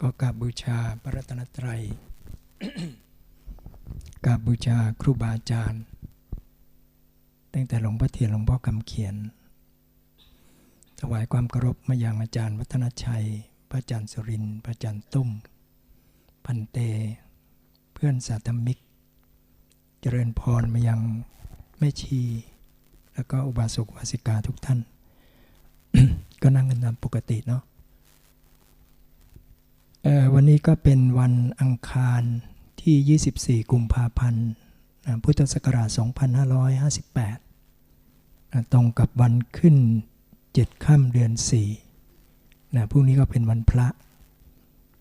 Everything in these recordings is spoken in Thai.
ก็กราบบูชาพระรัตนตรัยกราบบูชาครูบาอาจารย์ ตั้งแต่หลวงพ่อเทียนหลวงพ่อคำเขียน ถวายความเคารพมายังอาจารย์วัฒนชัย พระอาจารย์สุรินทร์พระอาจารย์ตุ้ม พันเต เพื่อนสาธมิก เจริญพรมายังแม่ชี แล้วก็อุบาสกวาสิกาทุกท่าน ก็นั่งกันตามปกติเนาะ วันนี้ก็เป็นวันอังคารที่ 24 กุมภาพันธ์พุทธศักราช 2558นะตรงกับวันขึ้น 7 ค่ำเดือน4นะพรุ่งนี้ก็เป็นวันพระ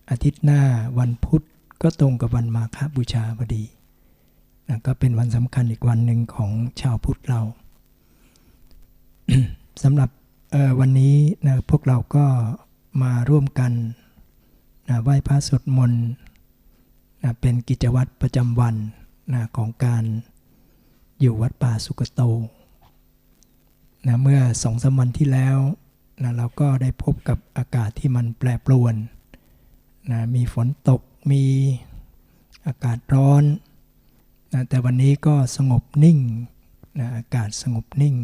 อาทิตย์หน้าวันพุธก็ตรงกับวันมาฆบูชาพอดีนะก็เป็นวันสำคัญอีกวันหนึ่งของชาวพุทธเราสำหรับวันนี้นะพวกเราก็มาร่วมกัน นะไหว้พระสวดมนต์นะเป็นกิจวัตรประจำวันนะของการอยู่วัดป่าสุกโตนะเมื่อสองสามวันที่แล้วนะเราก็ได้พบกับอากาศที่มันแปรปรวนนะมีฝนตกมีอากาศร้อนนะแต่วันนี้ก็สงบนิ่งนะอากาศสงบนิ่ง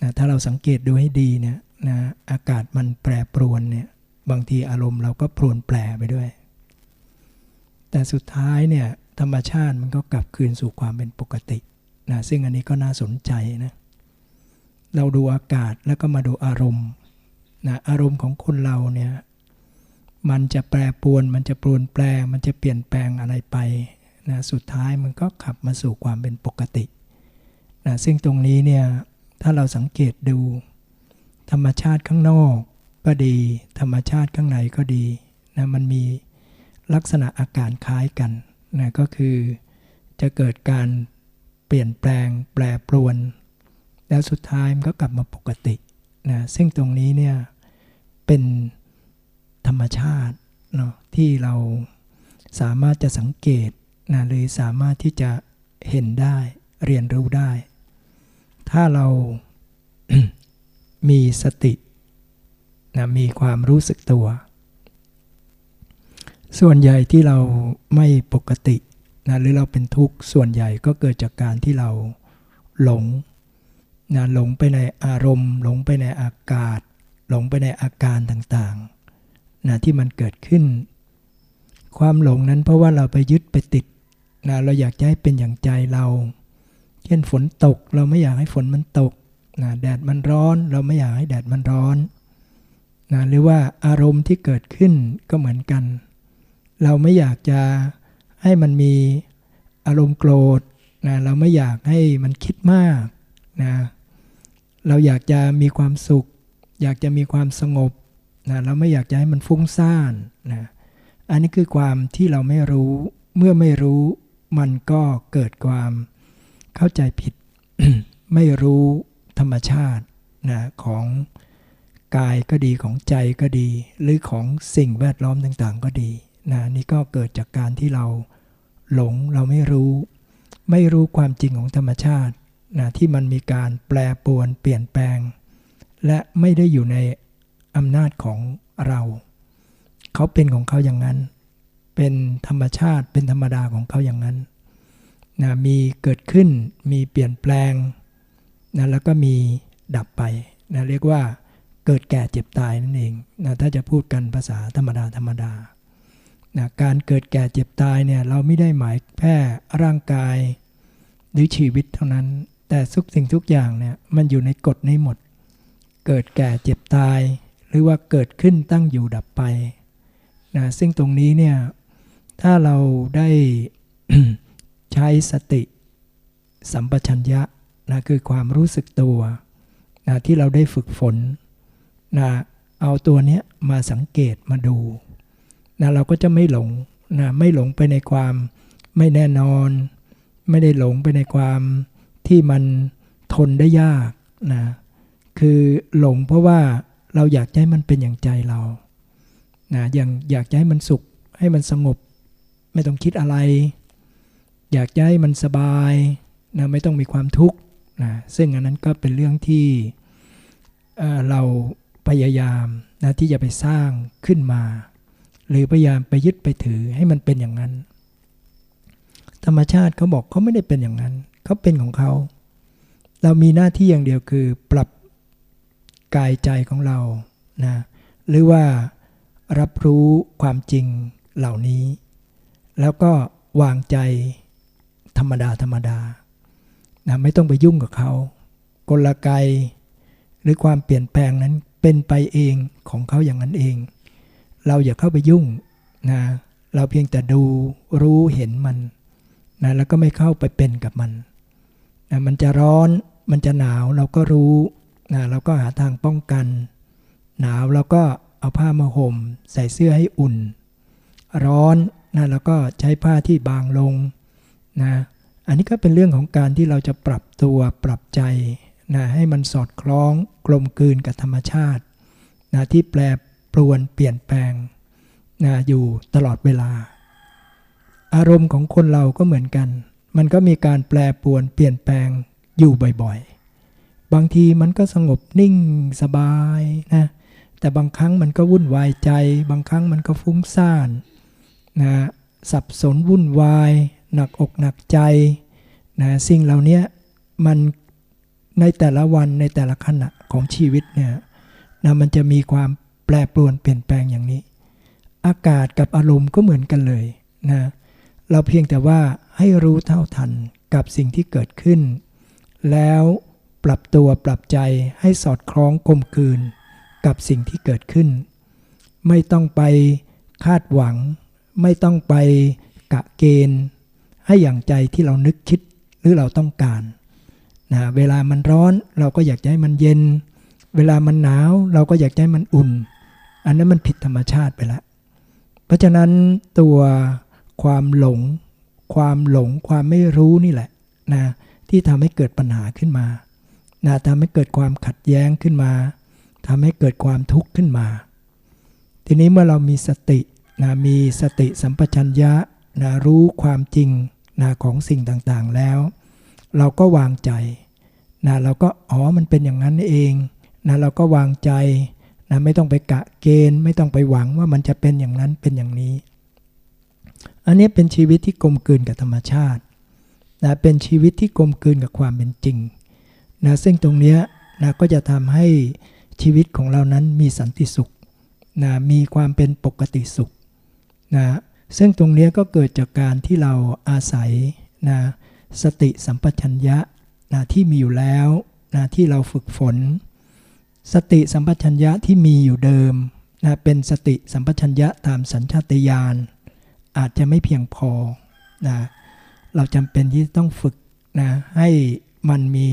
นะถ้าเราสังเกตดูให้ดีเนี่ยนะอากาศมันแปรปรวนเนี่ย บางทีอารมณ์เราก็พรนแปรไปด้วย แต่สุดท้ายเนี่ยธรรมชาติมันก็กลับคืนสู่ความเป็นปกตินะซึ่งอันนี้ก็น่าสนใจนะเราดูอากาศแล้วก็มาดูอารมณ์นะอารมณ์ของคนเราเนี่ยมันจะแปรปวนมันจะปรวนแปรมันจะเปลี่ยนแปลงอะไรไปนะสุดท้ายมันก็ขับมาสู่ความเป็นปกตินะซึ่งตรงนี้เนี่ยถ้าเราสังเกตดู ธรรมชาติข้างนอก ก็ดี ธรรมชาติข้างในก็ดีนะมันมีลักษณะอาการคล้ายกันนะก็คือจะเกิดการเปลี่ยนแปลงแปรปรวน แล้วสุดท้ายมันก็กลับมาปกตินะซึ่งตรงนี้เนี่ยเป็นธรรมชาติเนาะที่เราสามารถจะสังเกตนะหรือสามารถที่จะเห็นได้เรียนรู้ได้ ถ้าเรามีสติ นะมีความรู้สึกตัว ส่วนใหญ่ที่เราไม่ปกตินะหรือเราเป็นทุกข์ส่วนใหญ่ก็เกิดจากการที่เราหลงนะหลงไปในอารมณ์ หลงไปในอากาศ หลงไปในอาการต่างๆนะที่มันเกิดขึ้น ความหลงนั้นเพราะว่าเราไปยึดไปติดนะเราอยากจะให้เป็นอย่างใจเรา เช่นฝนตกเราไม่อยากให้ฝนมันตกนะแดดมันร้อน เราไม่อยากให้แดดมันร้อน นะหรือว่าอารมณ์ที่เกิดขึ้นก็เหมือนกัน เราไม่อยากจะให้มันมีอารมณ์โกรธนะเราไม่อยากให้มันคิดมากนะเราอยากจะมีความสุข อยากจะมีความสงบนะเราไม่อยากจะให้มันฟุ้งซ่านนะอันนี้คือความที่เราไม่รู้เมื่อไม่รู้มันก็เกิดความเข้าใจผิด ไม่รู้ธรรมชาตินะของ กายก็ดีของใจก็ดี หรือของสิ่งแวดล้อมต่างๆ ก็ดีนะนี่ก็เกิดจากการที่เราหลงเราไม่รู้ ไม่รู้ความจริงของธรรมชาตินะที่มันมีการแปรปรวนเปลี่ยนแปลง และไม่ได้อยู่ในอำนาจของเรา เขาเป็นของเขาอย่างนั้น เป็นธรรมชาติเป็นธรรมดาของเขาอย่างนั้นนะมีเกิดขึ้นมีเปลี่ยนแปลงนะแล้วก็มีดับไปนะเรียกว่า เกิดแก่เจ็บตายนั่นเองนะถ้าจะพูดกันภาษาธรรมดาธรรมดานะการเกิดแก่เจ็บตายเนี่ยเราไม่ได้หมายแค่ร่างกายหรือชีวิตเท่านั้น แต่ทุกสิ่งทุกอย่างเนี่ยมันอยู่ในกฎนี้หมด เกิดแก่เจ็บตาย หรือว่าเกิดขึ้นตั้งอยู่ดับไปนะซึ่งตรงนี้เนี่ยถ้าเราได้ใช้สติสัมปชัญญะนะคือความรู้สึกตัวนะที่เราได้ฝึกฝน นะเอาตัวเนี้ยมาสังเกตมาดูนะเราก็จะไม่หลงนะไม่หลงไปในความไม่แน่นอน ไม่ได้หลงไปในความที่มันทนได้ยากนะคือหลงเพราะว่าเราอยากให้มันเป็นอย่างใจเรานะอย่างอยากให้มันสุขให้มันสงบ ไม่ต้องคิดอะไร อยากให้มันสบายนะไม่ต้องมีความทุกข์นะซึ่งอันนั้นก็เป็นเรื่องที่เเรา พยายามนะที่จะไปสร้างขึ้นมา หรือพยายามไปยึดไปถือให้มันเป็นอย่างนั้น ธรรมชาติเขาบอกเขาไม่ได้เป็นอย่างนั้นเขาเป็นของเขา เรามีหน้าที่อย่างเดียวคือ ปรับกายใจของเรานะหรือว่ารับรู้ความจริงเหล่านี้ แล้วก็วางใจธรรมดาธรรมดานะไม่ต้องไปยุ่งกับเขากลไกหรือความเปลี่ยนแปลงนั้น เป็นไปเองของเขาอย่างนั้นเอง เราอย่าเข้าไปยุ่งนะเราเพียงแต่ดูรู้เห็นมันนะแล้วก็ไม่เข้าไปเป็นกับมันนะมันจะร้อนมันจะหนาวเราก็รู้นะเราก็หาทางป้องกัน หนาวเราก็เอาผ้ามาห่ม ใส่เสื้อให้อุ่น ร้อนนะแล้วก็ใช้ผ้าที่บางลงนะอันนี้ก็เป็นเรื่องของการที่เราจะปรับตัวปรับใจ นะให้มันสอดคล้องกลมกลืนกับธรรมชาตินะที่แปรปรวนเปลี่ยนแปลงนะอยู่ตลอดเวลา อารมณ์ของคนเราก็เหมือนกัน มันก็มีการแปรปรวนเปลี่ยนแปลงอยู่บ่อยๆ บางทีมันก็สงบนิ่งสบายนะแต่บางครั้งมันก็วุ่นวายใจ บางครั้งมันก็ฟุ้งซ่านนะสับสนวุ่นวาย หนักอกหนักใจนะสิ่งเหล่านี้มัน ในแต่ละวันในแต่ละขณะของชีวิตเนี่ยนะมันจะมีความแปรปรวนเปลี่ยนแปลงอย่างนี้ อากาศกับอารมณ์ก็เหมือนกันเลยนะเราเพียงแต่ว่าให้รู้เท่าทันกับสิ่งที่เกิดขึ้น แล้วปรับตัวปรับใจให้สอดคล้องกลมกลืนกับสิ่งที่เกิดขึ้น ไม่ต้องไปคาดหวัง ไม่ต้องไปกะเกณฑ์ ให้อย่างใจที่เรานึกคิดหรือเราต้องการ นะเวลามันร้อนเราก็อยากให้มันเย็น เวลามันหนาวเราก็อยากให้มันอุ่น อันนั้นมันผิดธรรมชาติไปแล้วเพราะฉะนั้นตัวความหลง ความหลงความไม่รู้นี่แหละนะที่ทำให้เกิดปัญหาขึ้นมานะทำให้เกิดความขัดแย้งขึ้นมาทำให้เกิดความทุกข์ขึ้นมา ทีนี้เมื่อเรามีสตินะมีสติสัมปชัญญะนะรู้ความจริงนะของสิ่งต่างๆแล้ว เราก็วางใจนะเราก็อ๋อมันเป็นอย่างนั้นเองนะเราก็วางใจนะไม่ต้องไปกะเกณฑ์ ไม่ต้องไปหวังว่ามันจะเป็นอย่างนั้นเป็นอย่างนี้ อันนี้เป็นชีวิตที่กลมกลืนกับธรรมชาตินะเป็นชีวิตที่กลมกลืนกับความเป็นจริงนะซึ่งตรงนี้นะก็จะทำให้ชีวิตของเรานั้นมีสันติสุขนะมีความเป็นปกติสุขนะซึ่งตรงนี้ก็เกิดจากการที่เราอาศัยนะ สติสัมปชัญญะนะที่มีอยู่แล้วนะที่เราฝึกฝน สติสัมปชัญญะที่มีอยู่เดิมนะเป็นสติสัมปชัญญะตามสัญชาตญาณอาจจะไม่เพียงพอนะเราจำเป็นที่ต้องฝึกนะให้มันมี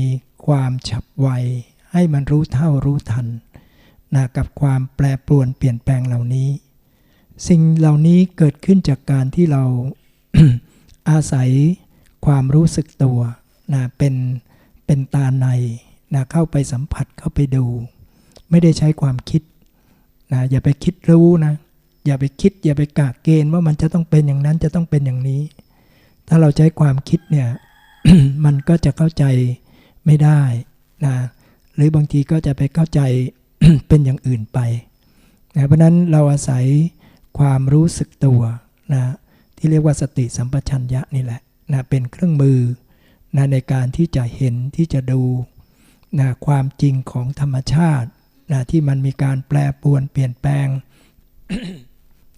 ความฉับไว ให้มันรู้เท่ารู้ทันนะกับความแปรปรวนเปลี่ยนแปลงเหล่านี้ สิ่งเหล่านี้เกิดขึ้นจากการที่เราอาศัย ความรู้สึกตัวนะเป็นเป็นตาในนะเข้าไปสัมผัสเข้าไปดู ไม่ได้ใช้ความคิดนะอย่าไปคิดรู้นะ อย่าไปคิด อย่าไปกะเกณฑ์ว่ามันจะต้องเป็นอย่างนั้นจะต้องเป็นอย่างนี้ ถ้าเราใช้ความคิดเนี่ยมันก็จะเข้าใจไม่ได้นะหรือบางทีก็จะไปเข้าใจเป็นอย่างอื่นไปนะเพราะนั้นเราอาศัยความรู้สึกตัวนะที่เรียกว่าสติสัมปชัญญะนี่แหละ นะเป็นเครื่องมือนะในการที่จะเห็นที่จะดูนะความจริงของธรรมชาตินะที่มันมีการแปรปรวนเปลี่ยนแปลง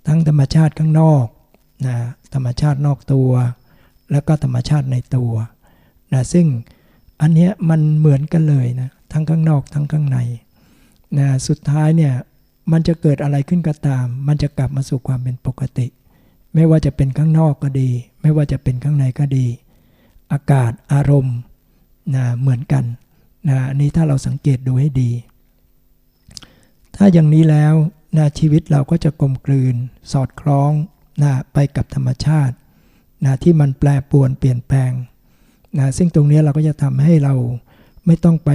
ทั้งธรรมชาติข้างนอกนะธรรมชาตินอกตัว แล้วก็ธรรมชาติในตัวนะซึ่งอันนี้มันเหมือนกันเลยนะทั้งข้างนอกทั้งข้างในนะสุดท้ายเนี่ยมันจะเกิดอะไรขึ้นก็ตาม มันจะกลับมาสู่ความเป็นปกติ ไม่ว่าจะเป็นข้างนอกก็ดี ไม่ว่าจะเป็นข้างในก็ดี อากาศอารมณ์นะเหมือนกันนะอันนี้ถ้าเราสังเกตดูให้ดี ถ้าอย่างนี้แล้วนะชีวิตเราก็จะกลมกลืน สอดคล้องนะไปกับธรรมชาตินะที่มันแปรปรวนเปลี่ยนแปลงนะซึ่งตรงนี้เราก็จะทำให้เราไม่ต้องไป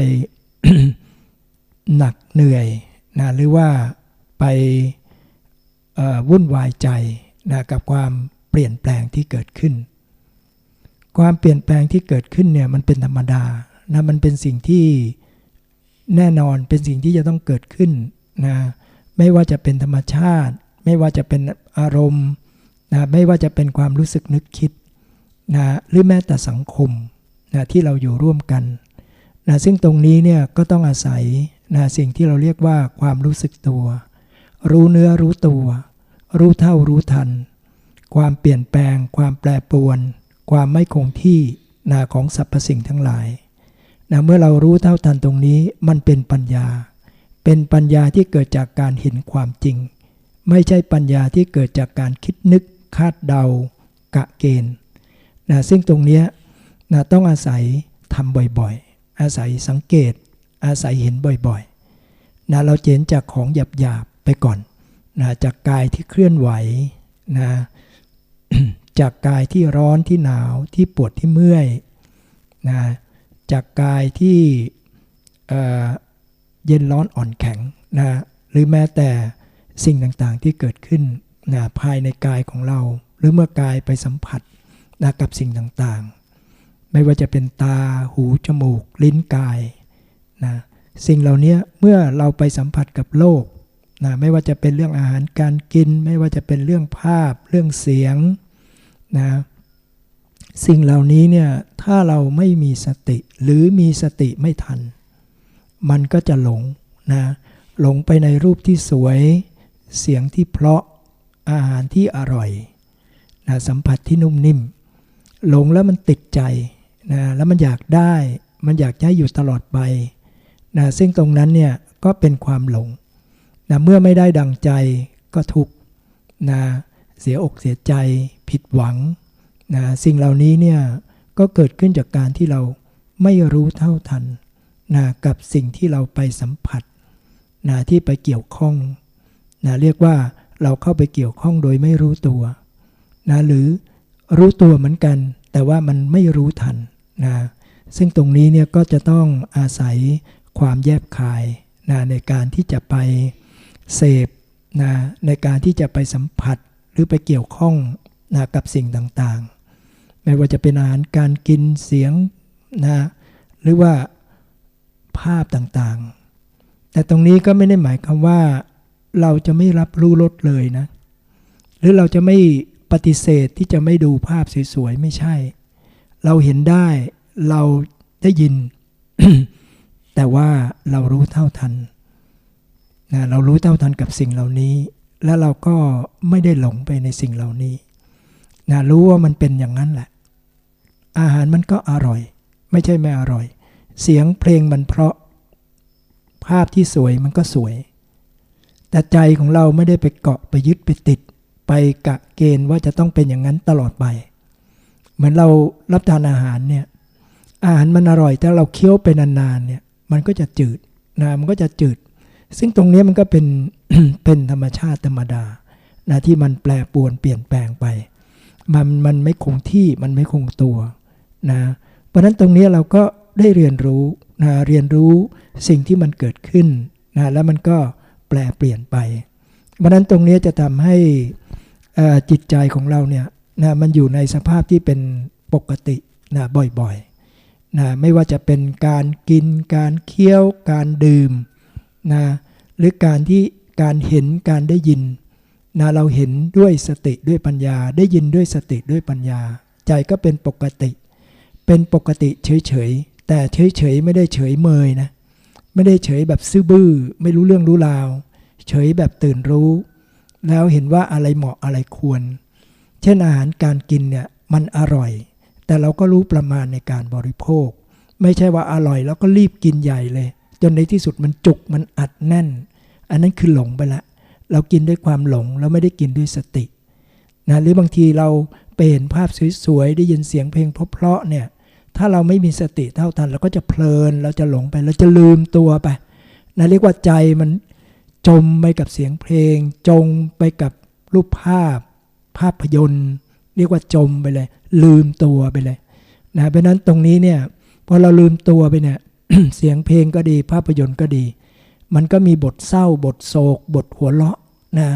หนักเหนื่อยนะหรือว่าไปวุ่นวายใจ นะกับความเปลี่ยนแปลงที่เกิดขึ้น ความเปลี่ยนแปลงที่เกิดขึ้นเนี่ยมันเป็นธรรมดานะมันเป็นสิ่งที่แน่นอนเป็นสิ่งที่จะต้องเกิดขึ้นนะไม่ว่าจะเป็นธรรมชาติ ไม่ว่าจะเป็นอารมณ์นะไม่ว่าจะเป็นความรู้สึกนึกคิดนะหรือแม้แต่สังคมนะที่เราอยู่ร่วมกันนะซึ่งตรงนี้เนี่ยก็ต้องอาศัยนะสิ่งที่เราเรียกว่าความรู้สึกตัว รู้เนื้อรู้ตัว รู้เท่ารู้ทัน ความเปลี่ยนแปลง ความแปรปรวน ความไม่คงที่นะของสรรพสิ่งทั้งหลายนะเมื่อเรารู้เท่าทันตรงนี้มันเป็นปัญญา เป็นปัญญาที่เกิดจากการเห็นความจริง ไม่ใช่ปัญญาที่เกิดจากการคิดนึกคาดเดา กะเกณฑ์นะซึ่งตรงนี้นะต้องอาศัยทำบ่อยๆ อาศัยสังเกต อาศัยเห็นบ่อยๆนะเราเห็นจากของหยาบๆไปก่อน นะจากกายที่เคลื่อนไหวนะจากกายที่ร้อนที่หนาวที่ปวดที่เมื่อยนะจากกายที่เเย็นร้อนอ่อนแข็งนะหรือแม้แต่สิ่งต่างๆที่เกิดขึ้นนะภายในกายของเรา หรือเมื่อกายไปสัมผัสนะกับสิ่งต่างๆ ไม่ว่าจะเป็นตาหูจมูก ลิ้นกายนะสิ่งเหล่านี้เมื่อเราไปสัมผัสกับโลก นะไม่ว่าจะเป็นเรื่องอาหารการกิน ไม่ว่าจะเป็นเรื่องภาพ เรื่องเสียงนะสิ่งเหล่านี้เนี่ยถ้าเราไม่มีสติหรือมีสติไม่ทัน มันก็จะหลงนะหลงไปในรูปที่สวย เสียงที่เพราะอาหารที่อร่อยนะสัมผัสที่นุ่มนิ่ม หลงแล้วมันติดใจนะแล้วมันอยากได้มันอยากให้อยู่ตลอดไปนะซึ่งตรงนั้นเนี่ยก็เป็นความหลง นะเมื่อไม่ได้ดังใจก็ทุกข์นะเสียอกเสียใจผิดหวังนะสิ่งเหล่านี้เนี่ยก็เกิดขึ้นจากการที่เราไม่รู้เท่าทันนะกับสิ่งที่เราไปสัมผัสนะที่ไปเกี่ยวข้องนะเรียกว่าเราเข้าไปเกี่ยวข้องโดยไม่รู้ตัวนะหรือรู้ตัวเหมือนกัน แต่ว่ามันไม่รู้ทันนะซึ่งตรงนี้เนี่ยก็จะต้องอาศัยความแยบคายนะในการที่จะไป เสพนะในการที่จะไปสัมผัสหรือไปเกี่ยวข้องนะกับสิ่งต่างๆ ไม่ว่าจะเป็นอาหารการกินเสียงนะหรือว่าภาพต่างๆ แต่ตรงนี้ก็ไม่ได้หมายความว่า เราจะไม่รับรู้รสเลยนะ หรือเราจะไม่ปฏิเสธที่จะไม่ดูภาพสวยๆ ไม่ใช่ เราเห็นได้เราได้ยิน แต่ว่าเรารู้เท่าทัน นะเรารู้เท่าทันกับสิ่งเหล่านี้ แล้วเราก็ไม่ได้หลงไปในสิ่งเหล่านี้นะรู้ว่ามันเป็นอย่างนั้นแหละ อาหารมันก็อร่อย ไม่ใช่ไม่อร่อย เสียงเพลงมันเพราะ ภาพที่สวยมันก็สวย แต่ใจของเราไม่ได้ไปเกาะไปยึดไปติด ไปกะเกณฑ์ว่าจะต้องเป็นอย่างนั้นตลอดไป เหมือนเรารับทานอาหารเนี่ยอาหารมันอร่อยแต่เราเคี้ยวไปนานๆเนี่ยมันก็จะจืดนะมันก็จะจืด ซึ่งตรงนี้มันก็เป็นเป็นธรรมชาติธรรมดานะที่มันแปรปวนเปลี่ยนแปลงไปมันมันไม่คงที่มันไม่คงตัวนะเพราะฉะนั้นตรงนี้เราก็ได้เรียนรู้นะเรียนรู้สิ่งที่มันเกิดขึ้นนะแล้วมันก็แปลเปลี่ยนไปเพราะฉะนั้นตรงนี้จะทำให้จิตใจของเราเนี่ยนะมันอยู่ในสภาพที่เป็นปกตินะบ่อยๆนะไม่ว่าจะเป็นการกินการเคี้ยวการดื่ม นะหรือการที่การเห็นการได้ยินนะเราเห็นด้วยสติด้วยปัญญา ได้ยินด้วยสติด้วยปัญญา ใจก็เป็นปกติ เป็นปกติเฉยๆ แต่เฉยๆ ไม่ได้เฉยเมยนะไม่ได้เฉยแบบซื่อบื้อ ไม่รู้เรื่องรู้ราว เฉยแบบตื่นรู้ แล้วเห็นว่าอะไรเหมาะอะไรควร เช่นอาหารการกินเนี่ยมันอร่อย แต่เราก็รู้ประมาณในการบริโภค ไม่ใช่ว่าอร่อยแล้วก็รีบกินใหญ่เลย นในที่สุดมันจุกมันอัดแน่น อันนั้นคือหลงไปละ เรากินด้วยความหลงเราไม่ได้กินด้วยสตินะหรือบางทีเราไปเห็นภาพสวยๆได้ยินเสียงเพลงเพราะๆเนี่ยถ้าเราไม่มีสติเท่าทันเราก็จะเพลินเราจะหลงไปเราจะลืมตัวไปนะเรียกว่าใจมันจมไปกับเสียงเพลงจงไปกับรูปภาพ ภาพยนตร์ เรียกว่าจมไปเลย ลืมตัวไปเลยนะเพราะนั้นตรงนี้เนี่ยพอเราลืมตัวไปเนี่ย เสียงเพลงก็ดี ภาพยนตร์ก็ดี มันก็มีบทเศร้า บทโศก บทหัวเราะนะ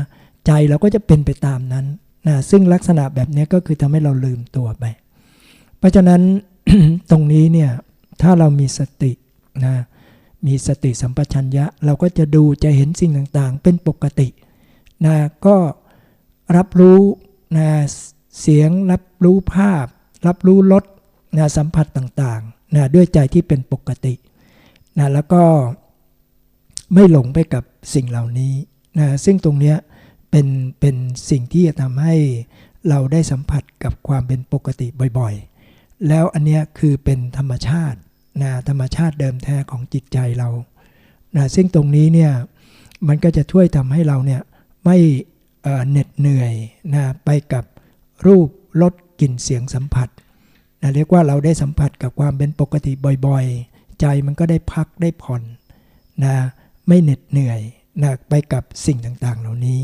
ใจเราก็จะเป็นไปตามนั้นนะซึ่งลักษณะแบบนี้ก็คือทำให้เราลืมตัวไป เพราะฉะนั้นตรงนี้เนี่ยถ้าเรามีสตินะมีสติสัมปชัญญะ เราก็จะดูจะเห็นสิ่งต่างๆ เป็นปกตินะก็รับรู้นะเสียงรับรู้ภาพ รับรู้รสนะสัมผัสต่างๆ นะด้วยใจที่เป็นปกตินะแล้วก็ไม่หลงไปกับสิ่งเหล่านี้นะซึ่งตรงเนี้ยเป็นเป็นสิ่งที่จะทำให้เราได้สัมผัสกับความเป็นปกติบ่อยๆ แล้วอันเนี้ยคือเป็นธรรมชาตินะธรรมชาติเดิมแท้ของจิตใจเรานะซึ่งตรงนี้เนี่ยมันก็จะช่วยทำให้เราเนี่ยไม่เหน็ดเหนื่อยนะไปกับรูปรสกลิ่นเสียงสัมผัส นะเรียกว่าเราได้สัมผัสกับความเป็นปกติบ่อยๆ ใจมันก็ได้พักได้ผ่อนนะไม่เหน็ดเหนื่อยนะไปกับสิ่งต่างๆ เหล่านี้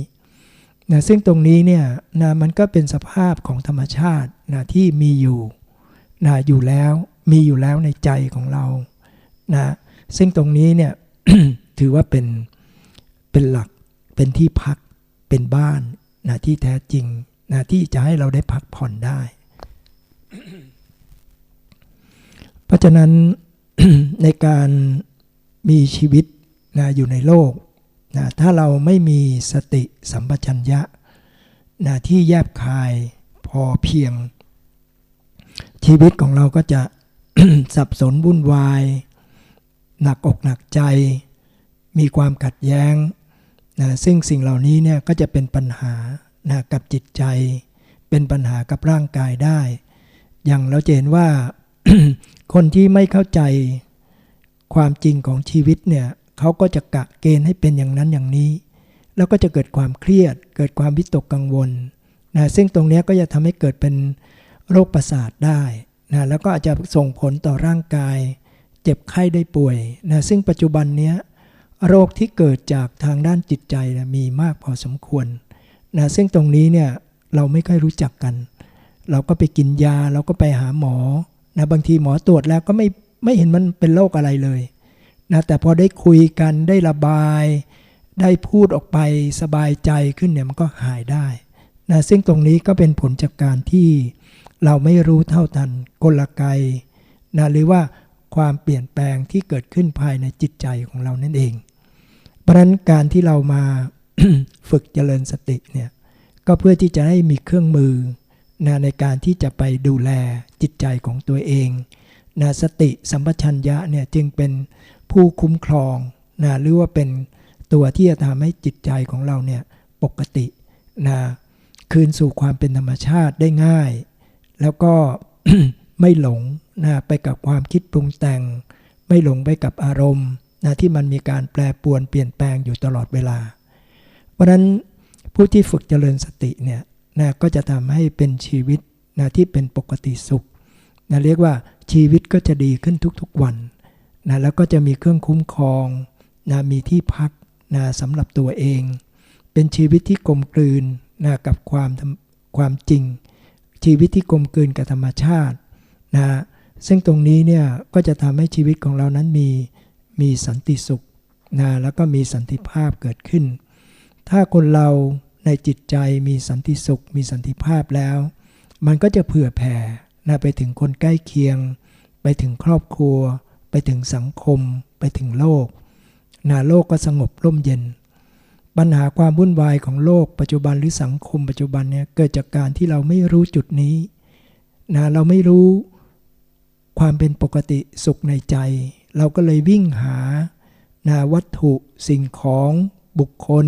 นะซึ่งตรงนี้เนี่ยนะมันก็เป็นสภาพของธรรมชาตินะที่มีอยู่นะอยู่แล้วมีอยู่แล้วในใจของเรานะซึ่งตรงนี้เนี่ยถือว่าเป็นเป็นหลักเป็นที่พักเป็นบ้านนะที่แท้จริงนะที่จะให้เราได้พักผ่อนได้ เพราะฉะนั้นในการมีชีวิตนะอยู่ในโลกนะถ้าเราไม่มีสติสัมปชัญญะนะที่แยบคายพอเพียง ชีวิตของเราก็จะสับสนวุ่นวาย หนักอกหนักใจ มีความขัดแย้งนะซึ่งสิ่งเหล่านี้เนี่ยก็จะเป็นปัญหานะกับจิตใจ เป็นปัญหากับร่างกายได้ อย่างเราเห็นว่า คนที่ไม่เข้าใจความจริงของชีวิตเนี่ยเขาก็จะกะเกณฑ์ให้เป็นอย่างนั้นอย่างนี้ แล้วก็จะเกิดความเครียด เกิดความวิตกกังวลนะซึ่งตรงนี้ก็จะทำให้เกิดเป็นโรคประสาทได้นะแล้วก็อาจจะส่งผลต่อร่างกาย เจ็บไข้ได้ป่วยนะซึ่งปัจจุบันนี้โรคที่เกิดจากทางด้านจิตใจนะมีมากพอสมควรนะซึ่งตรงนี้เนี่ยเราไม่ค่อยรู้จักกัน เราก็ไปกินยาเราก็ไปหาหมอ นะบางทีหมอตรวจแล้วก็ไม่ไม่เห็นมันเป็นโรคอะไรเลยนะแต่พอได้คุยกันได้ระบาย ได้พูดออกไปสบายใจขึ้นเนี่ยมันก็หายได้นะซึ่งตรงนี้ก็เป็นผลจากการที่เราไม่รู้เท่าทันกลไกนะหรือว่าความเปลี่ยนแปลงที่เกิดขึ้นภายในจิตใจของเรานั่นเอง เพราะนั้นการที่เรามาฝึกเจริญสติเนี่ยก็เพื่อที่จะให้มีเครื่องมือ นะในการที่จะไปดูแลจิตใจของตัวเองนะสติสัมปชัญญะเนี่ยจึงเป็นผู้คุ้มครองนะหรือว่าเป็นตัวที่จะทำให้จิตใจของเราเนี่ยปกตินะคืนสู่ความเป็นธรรมชาติได้ง่าย แล้วก็ไม่หลงนะไปกับความคิดปรุงแต่ง ไม่หลงไปกับอารมณ์นะที่มันมีการแปรปวนเปลี่ยนแปลงอยู่ตลอดเวลา เพราะนั้นผู้ที่ฝึกเจริญสติเนี่ย นะก็จะทำให้เป็นชีวิตนะที่เป็นปกติสุขนะเรียกว่าชีวิตก็จะดีขึ้นทุกๆวันนะแล้วก็จะมีเครื่องคุ้มครองนะมีที่พักนะสำหรับตัวเอง เป็นชีวิตที่กลมกลืนนะกับความความจริง ชีวิตที่กลมกลืนกับธรรมชาตินะซึ่งตรงนี้เนี่ยก็จะทำให้ชีวิตของเรานั้นมีมีสันติสุขนะแล้วก็มีสันติภาพเกิดขึ้น ถ้าคนเรา ในจิตใจมีสันติสุข มีสันติภาพแล้ว มันก็จะเผื่อแผ่นะไปถึงคนใกล้เคียง ไปถึงครอบครัว ไปถึงสังคม ไปถึงโลกนาโลกก็สงบร่มเย็น ปัญหาความวุ่นวายของโลกปัจจุบันหรือสังคมปัจจุบันเนี่ยเกิดจากการที่เราไม่รู้จุดนี้นะเราไม่รู้ความเป็นปกติสุขในใจ เราก็เลยวิ่งหานะวัตถุสิ่งของบุคคล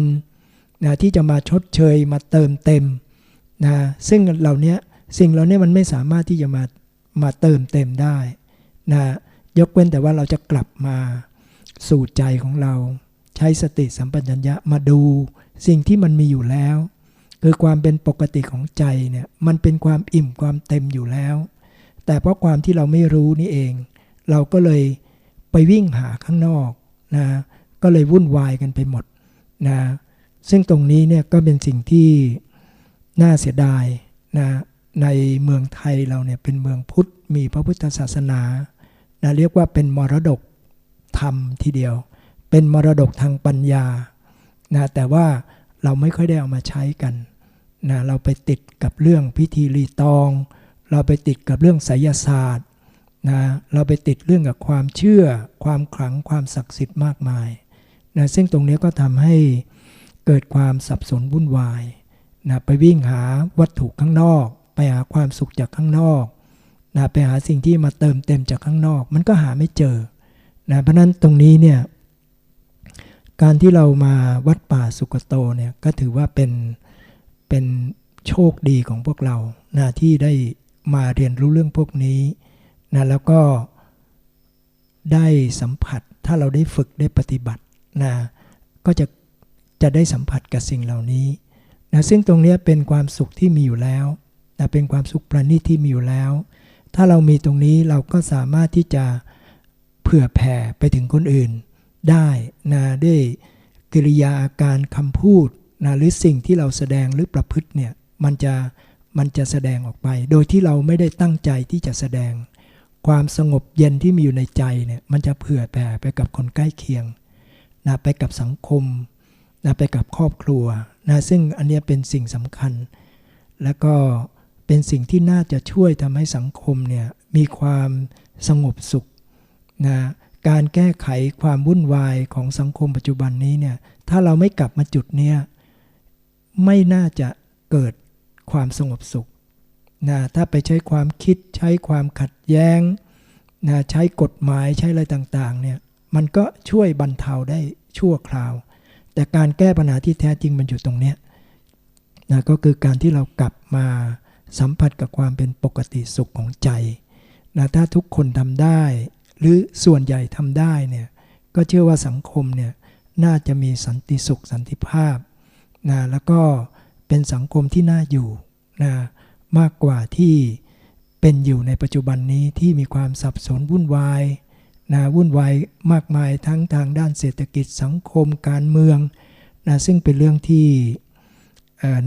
นะที่จะมาชดเชยมาเติมเต็มนะซึ่งเหล่านี้สิ่งเหล่านี้มันไม่สามารถที่จะมามาเติมเต็มได้นะยกเว้นแต่ว่าเราจะกลับมาสู่ใจของเรา ใช้สติสัมปชัญญะมาดูสิ่งที่มันมีอยู่แล้ว คือความเป็นปกติของใจเนี่ยมันเป็นความอิ่มความเต็มอยู่แล้ว แต่เพราะความที่เราไม่รู้นี่เอง เราก็เลยไปวิ่งหาข้างนอกนะก็เลยวุ่นวายกันไปหมดนะ ซึ่งตรงนี้เนี่ยก็เป็นสิ่งที่น่าเสียดายนะในเมืองไทยเราเนี่ยเป็นเมืองพุทธมีพระพุทธศาสนานะเรียกว่าเป็นมรดกธรรมทีเดียว เป็นมรดกทางปัญญานะแต่ว่าเราไม่ค่อยได้เอามาใช้กันนะเราไปติดกับเรื่องพิธีรีตอง เราไปติดกับเรื่องไสยศาสตร์นะเราไปติดเรื่องกับความเชื่อ ความขลังความศักดิ์สิทธิ์มากมายนะซึ่งตรงนี้ก็ทำให้ เกิดความสับสนวุ่นวายนะไปวิ่งหาวัตถุข้างนอก ไปหาความสุขจากข้างนอกนะไปหาสิ่งที่มาเติมเต็มจากข้างนอก มันก็หาไม่เจอนะเพราะนั้นตรงนี้เนี่ยการที่เรามาวัดป่าสุกโตเนี่ยก็ถือว่าเป็นเป็นโชคดีของพวกเรานะที่ได้มาเรียนรู้เรื่องพวกนี้นะแล้วก็ได้สัมผัสถ้าเราได้ฝึกได้ปฏิบัตินะก็จะ จะได้สัมผัสกับสิ่งเหล่านี้นะซึ่งตรงนี้เป็นความสุขที่มีอยู่แล้วนะเป็นความสุขประณีตที่มีอยู่แล้ว ถ้าเรามีตรงนี้เราก็สามารถที่จะเผื่อแผ่ไปถึงคนอื่น ได้นะด้วยกิริยาอาการคำพูดนะหรือสิ่งที่เราแสดงหรือประพฤติเนี่ยมันจะมันจะแสดงออกไป โดยที่เราไม่ได้ตั้งใจที่จะแสดง ความสงบเย็นที่มีอยู่ในใจเนี่ยมันจะเผื่อแผ่ไปกับคนใกล้เคียงนะไปกับสังคม นะไปกับครอบครัวนะซึ่งอันนี้เป็นสิ่งสำคัญ แล้วก็เป็นสิ่งที่น่าจะช่วยทำให้สังคมเนี่ยมีความสงบสุขนะการแก้ไขความวุ่นวายของสังคมปัจจุบันนี้เนี่ยถ้าเราไม่กลับมาจุดเนี้ยไม่น่าจะเกิดความสงบสุขนะถ้าไปใช้ความคิดใช้ความขัดแย้งนะใช้กฎหมายใช้อะไรต่างๆเนี่ยมันก็ช่วยบรรเทาได้ชั่วคราว แต่การแก้ปัญหาที่แท้จริงมันอยู่ตรงเนี้ยนะก็คือการที่เรากลับมาสัมผัสกับความเป็นปกติสุขของใจนะถ้าทุกคนทำได้ หรือส่วนใหญ่ทำได้เนี่ยก็เชื่อว่าสังคมเนี่ยน่าจะมีสันติสุขสันติภาพนะแล้วก็เป็นสังคมที่น่าอยู่นะมากกว่าที่เป็นอยู่ในปัจจุบันนี้ที่มีความสับสนวุ่นวาย นะวุ่นวายมากมายทั้งทางด้านเศรษฐกิจสังคมการเมืองนะซึ่งเป็นเรื่องที่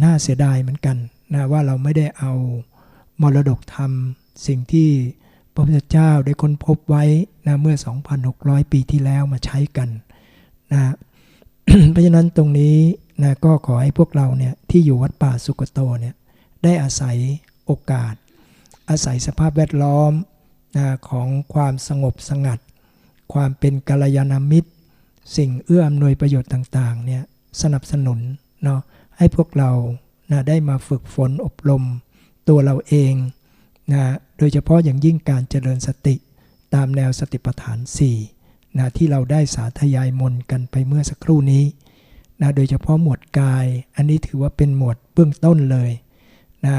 น่าเสียดายเหมือนกันนะว่าเราไม่ได้เอามรดกธรรม สิ่งที่พระพุทธเจ้าได้ค้นพบไว้นะเมื่อ 2,600 ปีที่แล้วมาใช้กันนะเพราะฉะนั้นตรงนี้นะก็ขอให้พวกเราเนี่ยที่อยู่วัดป่าสุกโตเนี่ยได้อาศัยโอกาส อาศัยสภาพแวดล้อมนะของความสงบสงัด ความเป็นกัลยาณมิตร สิ่งเอื้ออำนวยประโยชน์ต่างๆเนี่ยสนับสนุนเนาะให้พวกเรานะได้มาฝึกฝนอบรมตัวเราเองนะโดยเฉพาะอย่างยิ่งการเจริญสติตามแนวสติปัฏฐาน4นะที่เราได้สาธยายมนกันไปเมื่อสักครู่นี้นะโดยเฉพาะหมวดกาย อันนี้ถือว่าเป็นหมวดเบื้องต้นเลยนะ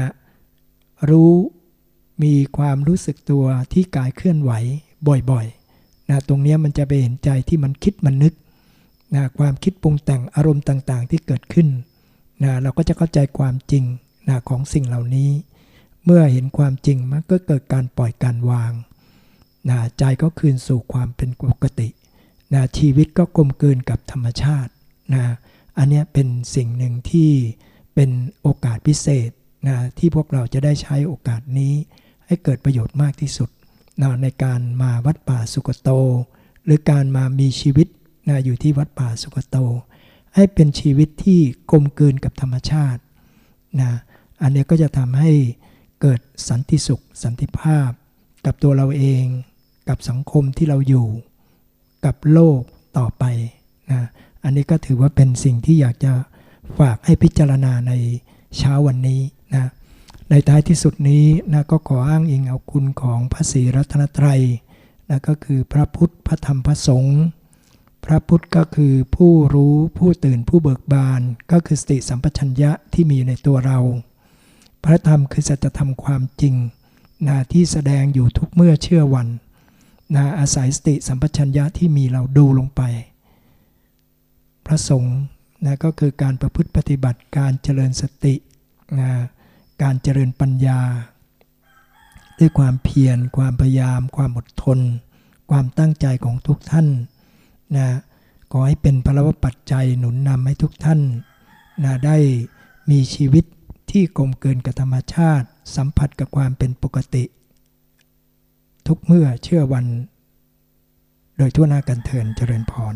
รู้มีความรู้สึกตัวที่กายเคลื่อนไหวบ่อยๆ นะตรงนี้มันจะไปเห็นใจที่มันคิดมันนึกนะความคิดปรุงแต่งอารมณ์ต่างๆ ที่เกิดขึ้นนะเราก็จะเข้าใจความจริงนะของสิ่งเหล่านี้ เมื่อเห็นความจริงมันก็เกิดการปล่อยการวางนะใจก็คืนสู่ความเป็นปกตินะชีวิตก็กลมกลืนกับธรรมชาตินะอันนี้เป็นสิ่งหนึ่งที่เป็นโอกาสพิเศษนะที่พวกเราจะได้ใช้โอกาสนี้ให้เกิดประโยชน์มากที่สุด นะในการมาวัดป่าสุกโต หรือการมามีชีวิตนะอยู่ที่วัดป่าสุกโต ให้เป็นชีวิตที่กลมกลืนกับธรรมชาตินะอันนี้ก็จะทำให้เกิดสันติสุข สันติภาพ กับตัวเราเอง กับสังคมที่เราอยู่ กับโลกต่อไปนะอันนี้ก็ถือว่าเป็นสิ่งที่อยากจะฝากให้พิจารณาในเช้าวันนี้นะ ในท้ายที่สุดนี้นะก็ขออ้างอิงเอาคุณของพระศรีรัตนตรัยนะก็คือพระพุทธพระธรรมพระสงฆ์พระพุทธก็คือผู้รู้ผู้ตื่นผู้เบิกบาน ก็คือสติสัมปชัญญะที่มีอยู่ในตัวเรา พระธรรมคือสัจธรรมความจริงนะที่แสดงอยู่ทุกเมื่อเชื่อวันนะอาศัยสติสัมปชัญญะที่มีเราดูลงไป พระสงฆ์นะก็คือการประพฤติปฏิบัติการเจริญสตินะ การเจริญปัญญา ด้วยความเพียร ความพยายาม ความอดทน ความตั้งใจของทุกท่านนะขอให้เป็นพลวปัจจัยหนุนนำให้ทุกท่านนะได้มีชีวิตที่กลมเกินกับธรรมชาติ สัมผัสกับความเป็นปกติ ทุกเมื่อเชื่อวัน โดยทั่วหน้ากันเทินเจริญพร